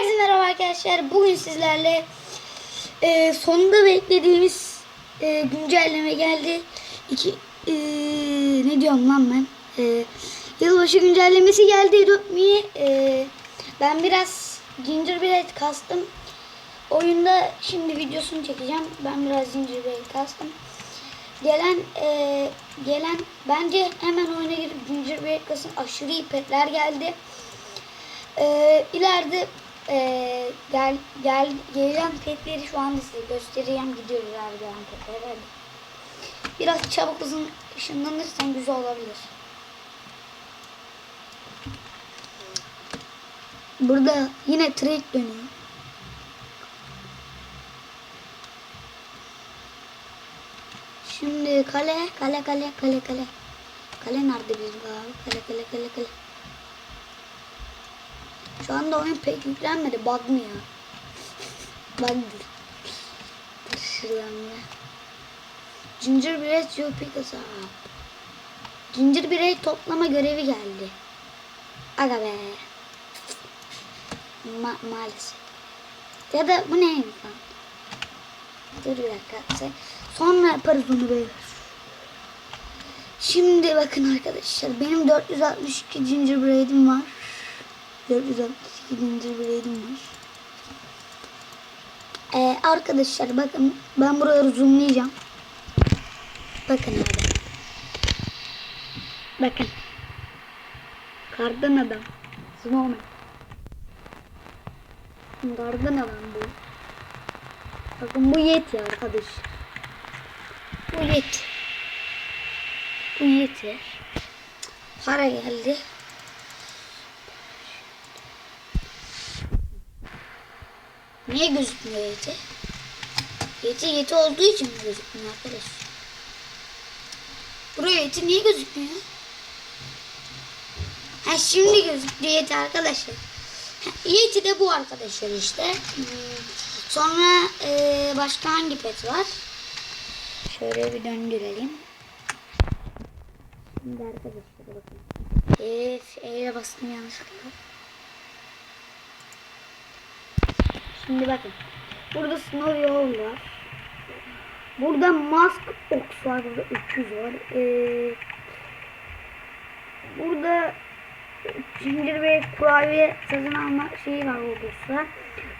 Herkese merhaba arkadaşlar. Bugün sizlerle e, sonunda beklediğimiz e, güncelleme geldi. İki, e, ne diyorum lan ben? E, yılbaşı güncellemesi geldi. E, ben biraz Gingerbread kastım. Oyunda şimdi videosunu çekeceğim. Ben biraz Gingerbread kastım. Gelen e, gelen bence hemen oyuna girip Gingerbread kasın aşırı iyi petler geldi. Ee, ileride e, gel gel gelen petleri şu anda size göstereceğim gidiyoruz abi gelen petlere hadi. Biraz çabuk hızın ışınlanırsan güzel olabilir. Burada yine trade dönüyor. Şimdi kale, kale, kale, kale, kale. Kale nerede bizim abi? Kale, kale, kale, kale. Şu anda oyun pek yüklenmedi. Bug mı ya? Bug'dır. Dur şuradan ya. Gingerbread UP kasa. Gingerbread toplama görevi geldi. Aga be. Ma maalesef. Ya da bu neymiş lan? Dur bir dakika. Sonra yaparız onu beyler. Şimdi bakın arkadaşlar. Benim 462 gingerbread'im var. 462 gingerbread'im var. Ee, arkadaşlar bakın ben buraya zoomlayacağım. Bakın abi. Bakın. Kardan adam. Snowman. Kardan adam bu. Bakın bu yeti arkadaş. Bu yeti. Bu yeti. Para geldi. Niye gözükmüyor yeti? Yeti yeti olduğu için mi gözükmüyor arkadaş? Buraya yeti niye gözükmüyor? Ha şimdi gözüküyor yeti arkadaşlar. Yeti de bu arkadaşlar işte. Hmm. Sonra e, başka hangi pet var? Şöyle bir döndürelim. Şimdi arkadaşlar bakın. E, E'ye bastım yanlışlıkla. Şimdi bakın. Burada Snow Yol var. Burada Mask Ox var. Burada 300 var. Ee, burada Ginger ve kurabiye satın alma şeyi var olursa.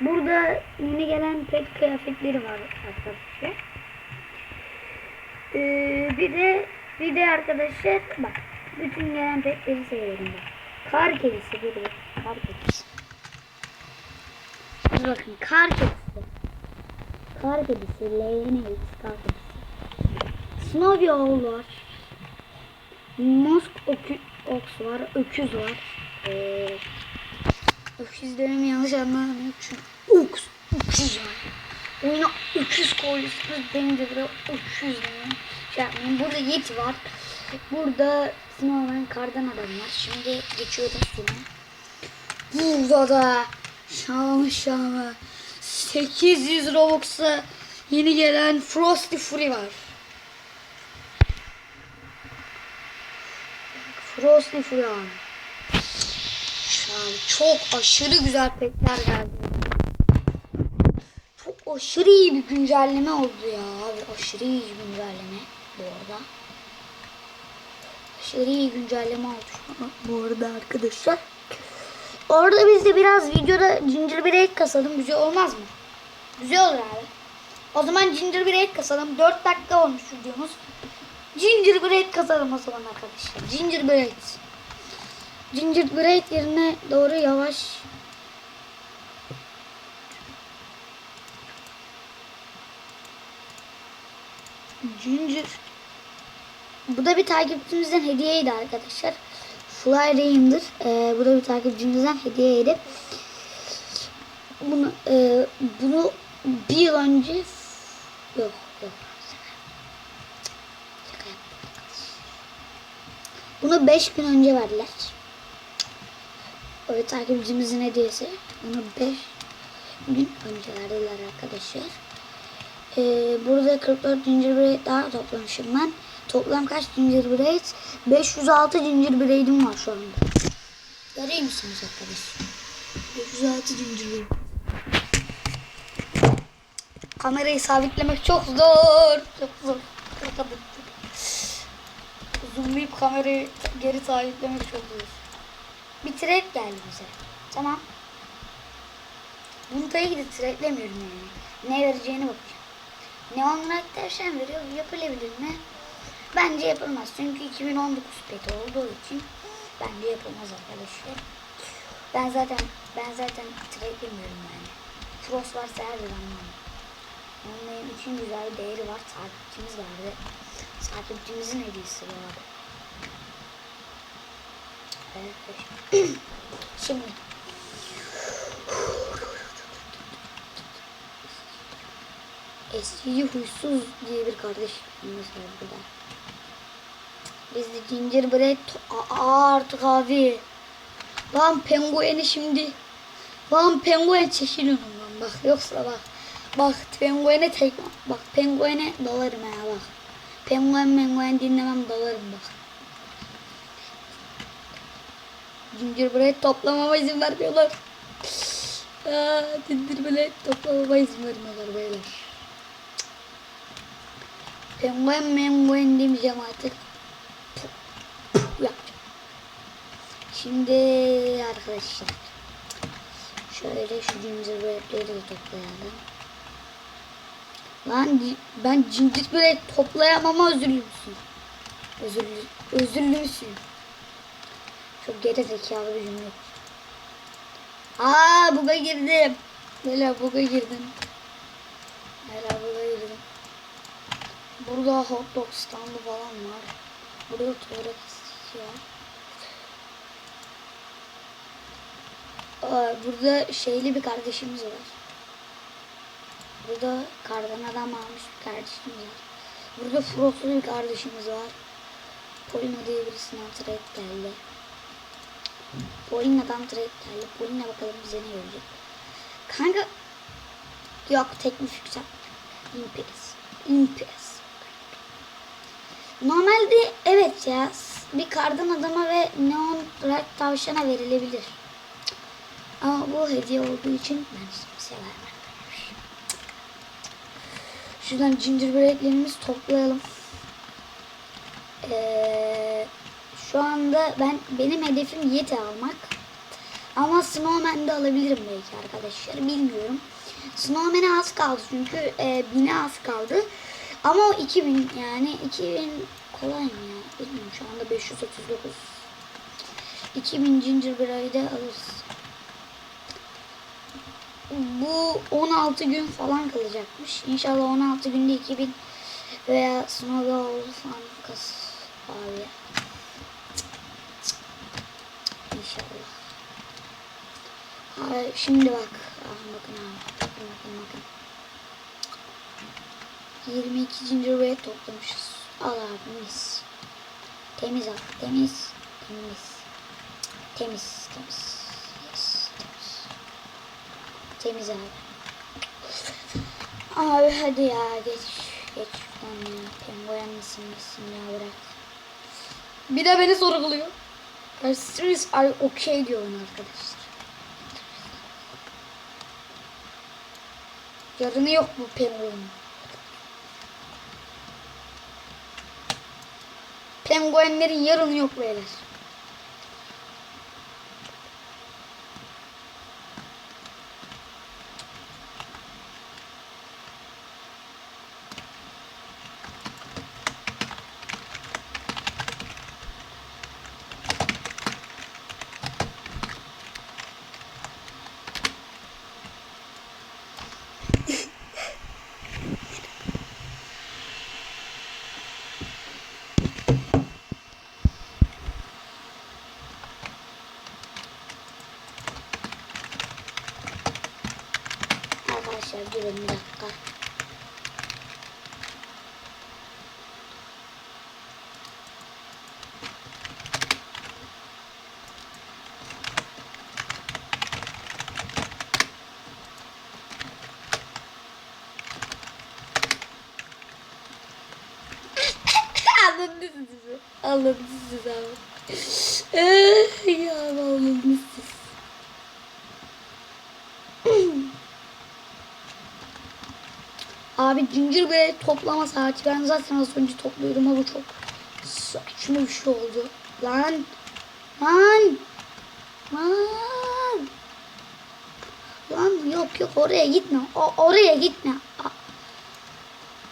Burada yeni gelen pet kıyafetleri var arkadaşlar. Ee, bir de bir de arkadaşlar bak bütün gelen petleri seyredin bak. Kar kedisi burada. Kar kedisi. Dur bakın kar kedisi. Kar kedisi. Leğeneyiz kar kedisi. Snowy Owl var. Mosk okü, Ox var. Öküz var. Ee, öküz dememi yanlış anlamadım. Çünkü Ox. Öküz var. Oyuna öküz koyuyorsunuz. Benim de buraya öküz demem. Şey. Burada Yeti var. Burada Snowman kardan adam var. Şimdi geçiyoruz yine. Burada da şamı şamı 800 Robux'a yeni gelen Frosty Fury var. Frosty Fury abi. Şu an çok aşırı güzel petler geldi. Çok aşırı iyi bir güncelleme oldu ya abi. Aşırı iyi bir güncelleme bu arada. Aşırı iyi güncelleme oldu bu arada arkadaşlar. Orada biz de biraz videoda ginger bir ek kasalım. Güzel olmaz mı? Güzel olur abi. O zaman ginger bir ek kasalım. 4 dakika olmuş videomuz. Ginger bread kasalım o zaman arkadaşlar. Ginger bread. Ginger bread yerine doğru yavaş. Ginger. Bu da bir takipçimizden hediyeydi arkadaşlar. Fly Rain'dir. Ee, bu da bir takipçimizden hediyeydi. Bunu e, bunu bir yıl önce yok yok. Bunu 5 gün önce verdiler. O takipçimizin hediyesi. Bunu 5 gün önce verdiler arkadaşlar. Ee, burada 44 gingerbread daha toplamışım ben. Toplam kaç gingerbread? 506 gingerbread'im var şu anda. Görüyor musunuz arkadaşlar? 36 zincir. Kamerayı sabitlemek çok zor. Çok zor. Zoomlayıp kamerayı geri sabitlemek çok zor. Bir trade geldi bize. Tamam. Bunu tabii ki de yani. Ne vereceğine bakacağım. Neon Light dersen veriyor. Yapılabilir mi? Bence yapılmaz. Çünkü 2019 peti olduğu için bence yapılmaz arkadaşlar. Ben zaten ben zaten trade'lemiyorum yani. Frost varsa her zaman onun benim için güzel bir değeri var. Takipçimiz vardı. Takipçimizin hediyesi bu abi. Evet. Şimdi. Eski huysuz diye bir kardeşimiz var burada. Biz de gingerbread artık abi. Lan pengueni şimdi. Lan penguen çekiliyorum lan bak yoksa bak. Bak penguene tek bak penguene dalarım ha bak. Penguen menguen dinlemem dalarım bak. Gingerbread toplamama izin vermiyorlar. Aa, gingerbread toplamama izin vermiyorlar beyler. Penguen menguen demeyeceğim artık. Yapacağım. Şimdi arkadaşlar. Şöyle şu gingerbread'leri de toplayalım. Lan ben gingerbread toplayamama özürlü müsün? Özürlü, özürlü müsün? Çok geri zekalı bir cümle. Aa buga girdim. Bela buga girdim. Bela buga girdim. Burada hot dog standı falan var. Burada tuvalet var. Burada şeyli bir kardeşimiz var. Burada kardan adam almış bir kardeşimiz var. Burada frostlu bir kardeşimiz var. Polina diye birisinden trade geldi. Polina'dan trade geldi. Polina bakalım bize ne verecek. Kanka yok teklif yüksek. Impes. Impes. Normalde evet ya bir kardan adama ve neon red tavşana verilebilir. Ama bu hediye olduğu için ben kimseye vermem. Şuradan gingerbreadlerimizi toplayalım. Ee, şu anda ben benim hedefim Yeti almak. Ama Snowman de alabilirim belki arkadaşlar. Bilmiyorum. Snowman'e az kaldı çünkü e, 1000'e az kaldı. Ama o 2000 yani 2000 kolay mı ya? Bilmiyorum şu anda 539. 2000 gingerbread'i alırız. Bu 16 gün falan kalacakmış. İnşallah 16 günde 2000 veya sınavda olur falan kas abi. İnşallah. Ay, şimdi bak. Ah, bakın abi. Bakın bakın bakın. 22 gingerbread toplamışız. Al abi mis. Temiz al. Temiz. Temiz. Temiz. Temiz. Temiz. Abi. Abi hadi ya geç. Geç şuradan ya. Misin misin ya bırak. Bir de beni sorguluyor. Are serious are okay diyor bana arkadaşlar. Yarını yok bu penguenin. Penguenlerin yarını yok beyler. Arkadaşlar durun bir dakika. Anladınız zincir ve toplama saati. Ben zaten az önce topluyorum ama çok saçma bir şey oldu. Lan. Lan. Lan. Lan yok yok oraya gitme. O, oraya gitme.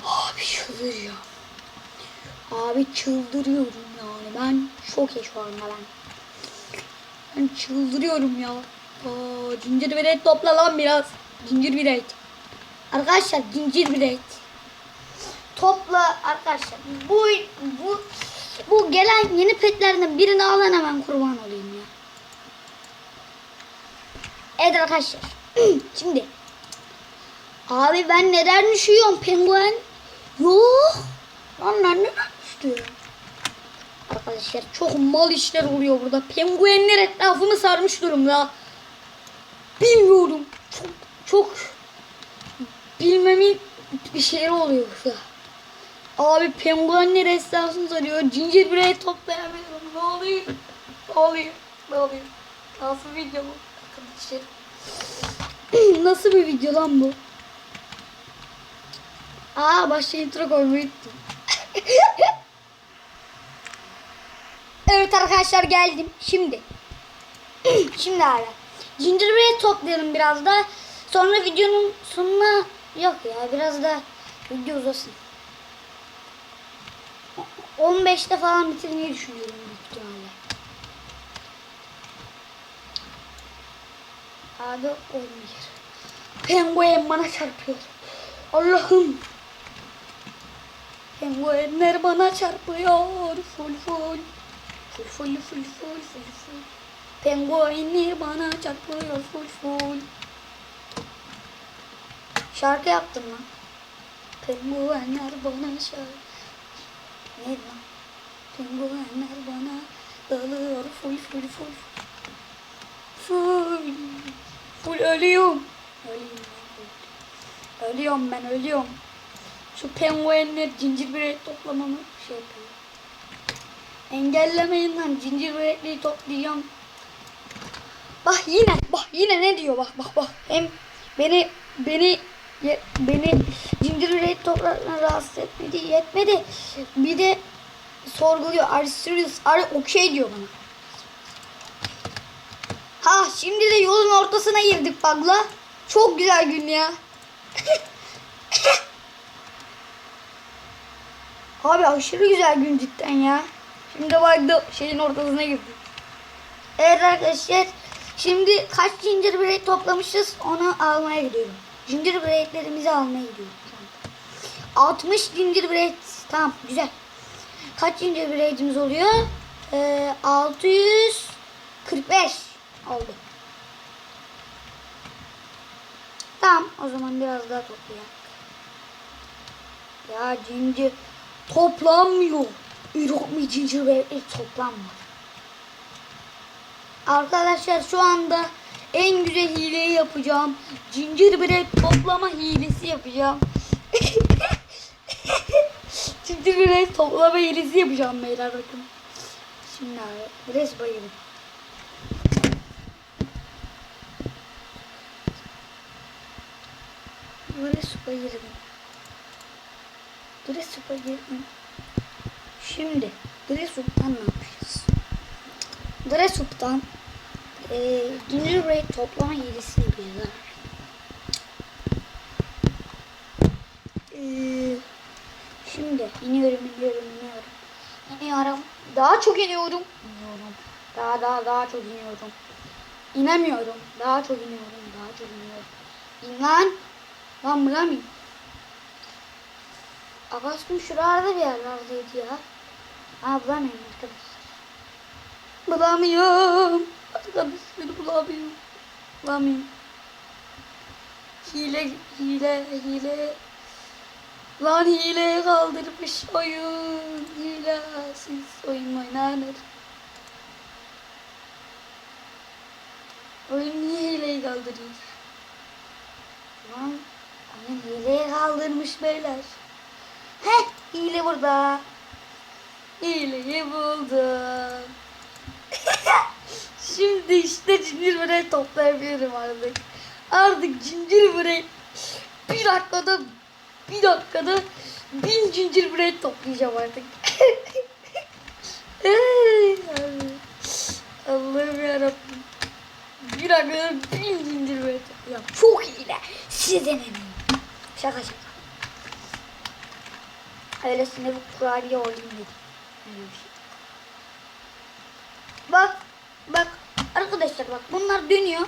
Abi çıldırıyor. Abi çıldırıyorum yani. Ben şok şu anda ben. Ben çıldırıyorum ya. Aa, zincir topla lan biraz. Zincir bir et. Arkadaşlar zincir bir et. Topla arkadaşlar. Bu bu bu gelen yeni petlerden birini alın hemen kurban olayım ya. Evet arkadaşlar. Şimdi. Abi ben neden düşüyorum penguen? Yok. Lan ben neden? Arkadaşlar çok mal işler oluyor burada. Penguenler etrafımı sarmış durumda. Bilmiyorum. Çok çok bilmemin bir şeyler oluyor burada. Abi penguenler etrafımı sarıyor. Ginger bread toplayamıyorum. Ne oluyor? Ne oluyor? Ne oluyor? Nasıl video bu? Arkadaşlar. Nasıl bir video lan bu? Aa başta intro koymayı unuttum. evet arkadaşlar geldim. Şimdi. Şimdi abi. Gingerbread toplayalım biraz da. Sonra videonun sonuna yok ya biraz da video uzasın. 15'te falan bitirmeyi düşünüyorum büyük ihtimalle. Abi olmuyor. Penguen bana çarpıyor. Allah'ım. Penguenler bana çarpıyor. Full full. Full full full full full full. Penguenler bana çarpıyor. Full full. Şarkı yaptım lan. Penguenler bana çarpıyor. Ne lan? Penguenler bana dalıyor. Full full full. Full. Full ölüyorum. Ölüyorum ben. Ölüyorum ben ölüyorum. Şu penguenler cincir toplamamı şey yapıyor. Engellemeyin lan cincir börekliği toplayacağım. Bak yine bak yine ne diyor bak bak bak. Hem beni beni beni cincir börek topraklarına rahatsız etmedi yetmedi. Bir de sorguluyor. Are serious? Are okay diyor bana. Ha şimdi de yolun ortasına girdik bagla. Çok güzel gün ya. Abi aşırı güzel gün cidden ya. Şimdi bagda şeyin ortasına girdik. Evet arkadaşlar. Şimdi kaç zincir toplamışız onu almaya gidiyorum. Zincir breaklerimizi almaya anda. 60 zincir break. Tamam güzel. Kaç zincir break'imiz oluyor? Ee, 645 oldu. Tamam o zaman biraz daha toplayalım. Ya zincir toplanmıyor. Zincir breakleri toplanmıyor. Arkadaşlar şu anda en güzel hileyi yapacağım. Zincir bread toplama hilesi yapacağım. Zincir bread toplama hilesi yapacağım beyler bakın. Şimdi abi biraz bayılın. Biraz bayılın. Biraz bayılın. Şimdi Dresup'tan ne yapacağız? Dresup'tan e, Ginger Bread toplama hilesini yapacağız. E, şimdi iniyorum, iniyorum, iniyorum. İniyorum. Daha çok iniyorum. İniyorum. Daha daha daha çok iniyorum. İnemiyorum. Daha çok iniyorum. Daha çok iniyorum. İn lan. Lan bulamıyorum. Agastım şuralarda bir yerlerdeydi ya. Ha bulamıyorum arkadaşlar. Bulamıyorum. Arkadaşlar bulamıyorum. Bulamıyorum. Hile, hile, hile. Lan hile kaldırmış oyun. Hilesiz oyun oynanır. Oyun niye hileyi kaldırıyor? Lan oyun hileyi kaldırmış beyler. Heh hile burada. Hileyi buldum. Şimdi işte cincir börek toplayabilirim artık. Artık cincir börek bir dakikada bir dakikada bin cincir bread toplayacağım artık. Allah'ım yarabbim. Bir dakikada bin cincir bread toplayacağım. Çok iyi de. Size denemeyin. Şaka şaka. Öylesine bir kurabiye olayım dedim. Öyle şey. Bak, bak arkadaşlar bak bunlar dönüyor.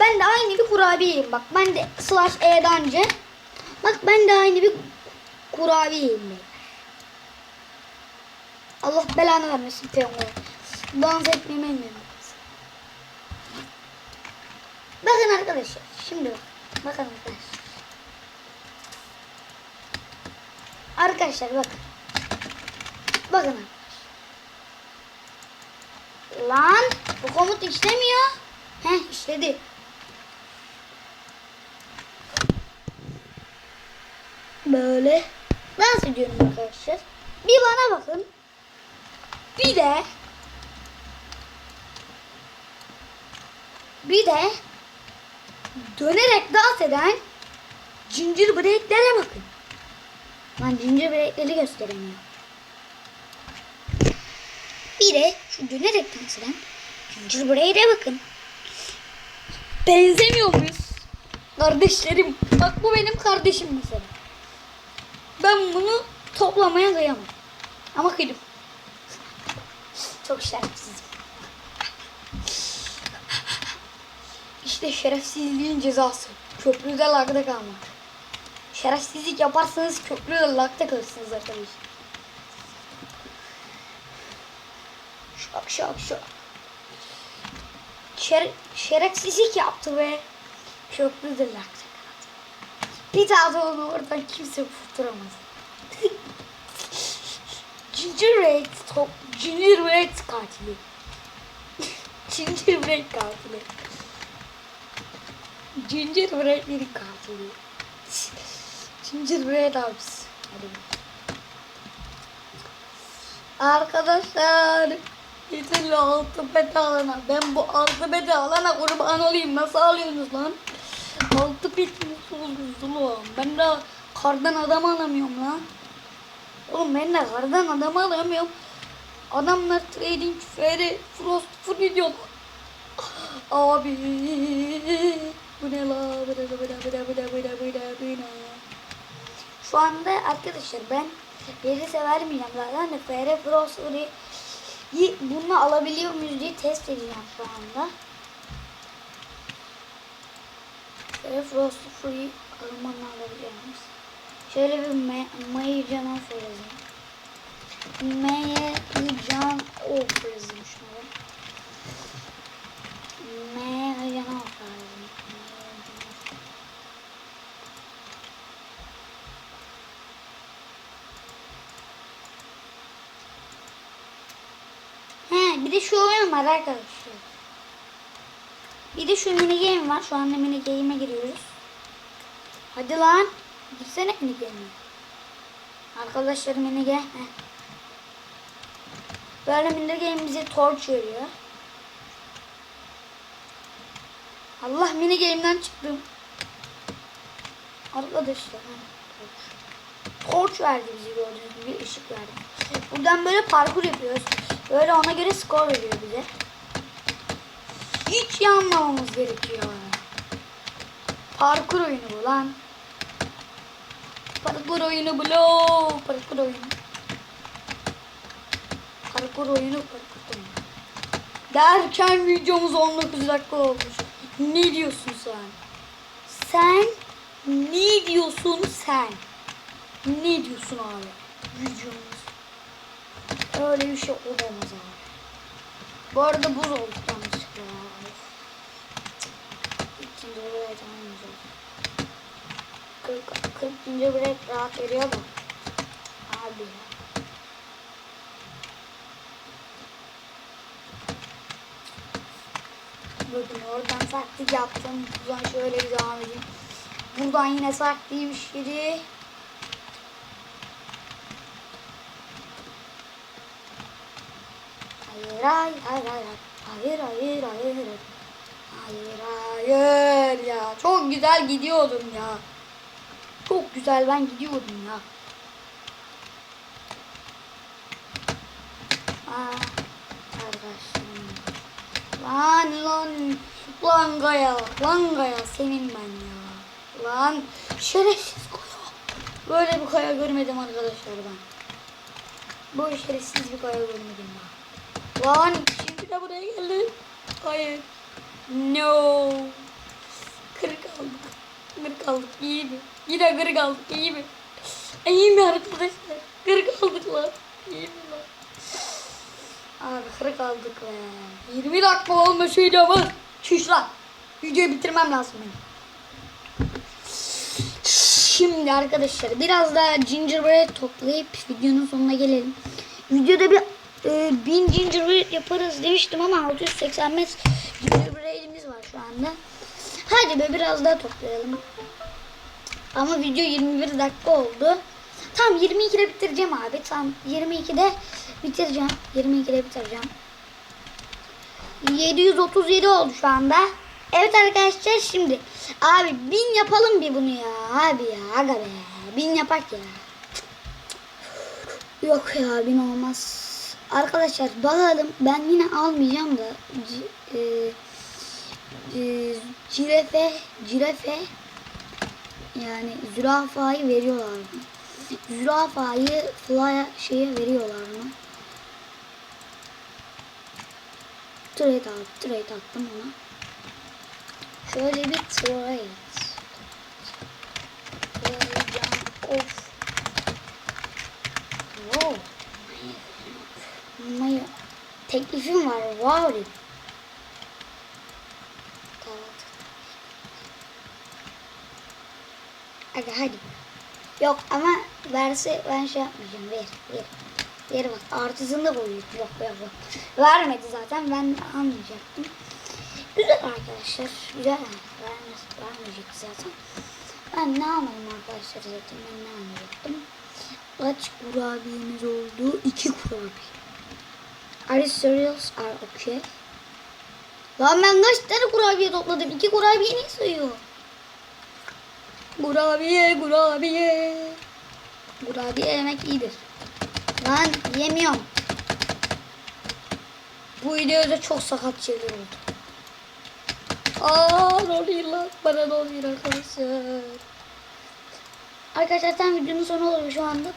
Ben de aynı bir kurabiyeyim bak. Ben de slash e'den önce. Bak ben de aynı bir kurabiyeyim. Allah belanı vermesin peygamber. Dans etmeyi bilmiyorum. Bakın arkadaşlar. Şimdi bak. Bakın arkadaşlar. Arkadaşlar bakın. Bakın arkadaşlar. Lan bu komut işlemiyor. Heh işledi. Böyle dans ediyorum arkadaşlar. Bir bana bakın. Bir de bir de dönerek dans eden cincir breaklere bakın. Lan cincir breakleri gösteremiyor. Bir de şu dönerek dans eden Ginger Bread'e bakın. Benzemiyor muyuz? Kardeşlerim. Bak bu benim kardeşim mesela. Ben bunu toplamaya kıyamam. Ama kıydım. Çok şerefsizim. İşte şerefsizliğin cezası. Köprüde lagda kalmak. Şerefsizlik yaparsanız köprüde lagda kalırsınız arkadaşlar. Şak şak şak. Şer şerefsizlik yaptı ve köprüde laktı. Bir daha da onu oradan kimse kurtaramaz. Ginger Red top Ginger Red katili. Ginger Red katili. Ginger Red'lerin katili. Ginger Red abisi. Hadi. Arkadaşlar Yeterli altı alana. Ben bu altı alana kurban olayım. Nasıl alıyorsunuz lan? Altı musunuz oğlum? Ben de kardan adam alamıyorum lan. Oğlum ben de kardan adam alamıyorum. Adamlar trading feri frost full diyor. Abi bu ne la bu ne bu ne bu ne bu ne bu ne bu ne bu ne Şu anda arkadaşlar ben vermeyeceğim zaten de FR Frost İyi, bunu alabiliyor muyuz diye test edeceğim şu anda. Şöyle Frost Free Almanla alabiliyor muyuz? Şöyle bir Mayıcan of yazayım. Mayıcan of yazayım şuna. Mayıcan of yazayım. He bir oyun var arkadaşlar. Bir de şu mini game var. Şu anda mini game'e giriyoruz. Hadi lan. Girsene mini game'e. Arkadaşlar mini game. Böyle mini game bize torch veriyor. Allah mini game'den çıktım. Arkadaşlar. Torch. torch verdi bize gördüğünüz gibi ışık verdi. Buradan böyle parkur yapıyoruz. Böyle ona göre skor veriyor bize. Hiç yanmamamız gerekiyor. Parkur oyunu bu lan. Parkur oyunu bu lo. Parkur oyunu. Parkur oyunu parkur oyunu. Derken videomuz 19 dakika olmuş. Ne diyorsun sen? Sen ne diyorsun sen? Ne diyorsun abi? Videomuz. Öyle bir şey olamaz abi. Bu arada buz olduk yanlışlıkla. İkinci break almayacağız. 40, 40. break rahat veriyor da. Abi ya. Bakın oradan taktik yaptım. Buradan şöyle bir devam edeyim. Buradan yine saklıymış biri. Hayır hayır hayır hayır. Hayır hayır hayır. Hayır hayır ya. Çok güzel gidiyordum ya. Çok güzel ben gidiyordum ya. Aa, arkadaşım. Lan lan. Lan Gaya. Lan Gaya senin ben ya. Lan şerefsiz kaya. Böyle bir kaya görmedim arkadaşlar ben. Böyle şerefsiz bir kaya görmedim ben. Lan şimdi de buraya geldi. Hayır. No. Kırık aldık. Kırık aldık iyi mi? Yine kırık aldık iyi mi? İyi mi arkadaşlar? Kırık aldık lan. İyi mi lan? Abi kırık aldık be. 20 dakika olmuş videomuz. Şiş lan. Videoyu bitirmem lazım benim. Şimdi arkadaşlar biraz daha gingerbread toplayıp videonun sonuna gelelim. Videoda bir e, 1000 gingerbread yaparız demiştim ama 685 gingerbread'imiz var şu anda. Hadi be biraz daha toplayalım. Ama video 21 dakika oldu. Tam 22'de bitireceğim abi. Tam 22'de bitireceğim. 22'de bitireceğim. 737 oldu şu anda. Evet arkadaşlar şimdi. Abi 1000 yapalım bir bunu ya. Abi ya aga be. 1000 yapak ya. Yok ya 1000 olmaz. Arkadaşlar bakalım ben yine almayacağım da. E, e, cirefe cirefe yani zürafayı veriyorlar mı? Zürafayı fly şeye veriyorlar mı? Trade at, trade attım ona. Şöyle bir. Trade Teklifim var. Wow. Aga hadi. Yok ama verse ben şey yapmayacağım. Ver, ver. Ver bak artısını da koyuyor. Yok yok yok. Vermedi zaten ben almayacaktım. Güzel arkadaşlar. Güzel. Vermez, vermeyecek zaten. Ben ne almadım arkadaşlar zaten ben ne almayacaktım. Kaç kurabiyemiz oldu? İki kurabiye. Are cereals are okay? Lan ben kaç tane kurabiye topladım? İki kurabiye ne sayıyor? Kurabiye, kurabiye. Kurabiye yemek iyidir. Lan yemiyorum. Bu videoda çok sakat şeyler oldu. Aa ne oluyor? Bana ne oluyor arkadaşlar? Arkadaşlar tam videonun sonu oluyor şu anda.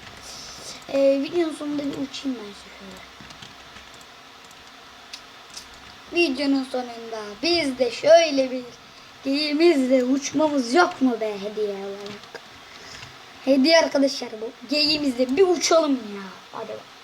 Ee, videonun sonunda bir uçayım ben şöyle. Videonun sonunda biz de şöyle bir geyimizle uçmamız yok mu be hediye olarak? Hediye arkadaşlar bu. Geyimizle bir uçalım ya. Hadi bak.